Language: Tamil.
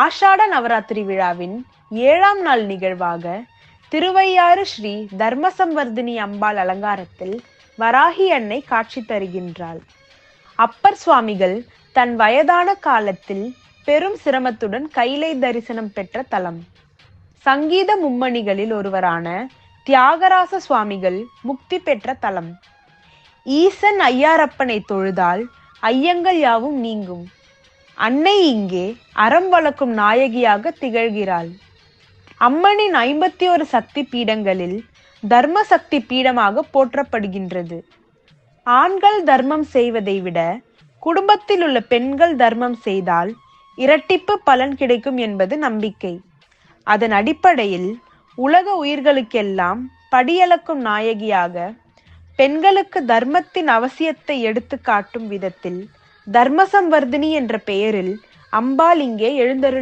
ஆஷாட நவராத்திரி விழாவின் ஏழாம் நாள் நிகழ்வாக திருவையாறு ஸ்ரீ தர்மசம்வர்தினி அம்பாள் அலங்காரத்தில் வராகி அன்னை காட்சி தருகின்றாள். அப்பர் சுவாமிகள் தன் வயதான காலத்தில் பெரும் சிரமத்துடன் கைலை தரிசனம் பெற்ற தலம். சங்கீத மும்மணிகளில் ஒருவரான தியாகராச சுவாமிகள் முக்தி பெற்ற தலம். ஈசன் ஐயாரப்பனை தொழுதால் ஐயங்கள் யாவும் நீங்கும். அன்னை இங்கே அறம் வளர்க்கும் நாயகியாக திகழ்கிறாள். அம்மனின் ஐம்பத்தி ஒரு சக்தி பீடங்களில் தர்ம சக்தி பீடமாக போற்றப்படுகின்றது. ஆண்கள் தர்மம் செய்வதை விட குடும்பத்தில் உள்ள பெண்கள் தர்மம் செய்தால் இரட்டிப்பு பலன் கிடைக்கும் என்பது நம்பிக்கை. அதன் அடிப்படையில் உலக உயிர்களுக்கெல்லாம் படியளக்கும் நாயகியாக பெண்களுக்கு தர்மத்தின் அவசியத்தை எடுத்து காட்டும் விதத்தில் தர்மசம்வர்தினி என்ற பெயரில் அம்பாள் இங்கே எழுந்தருள்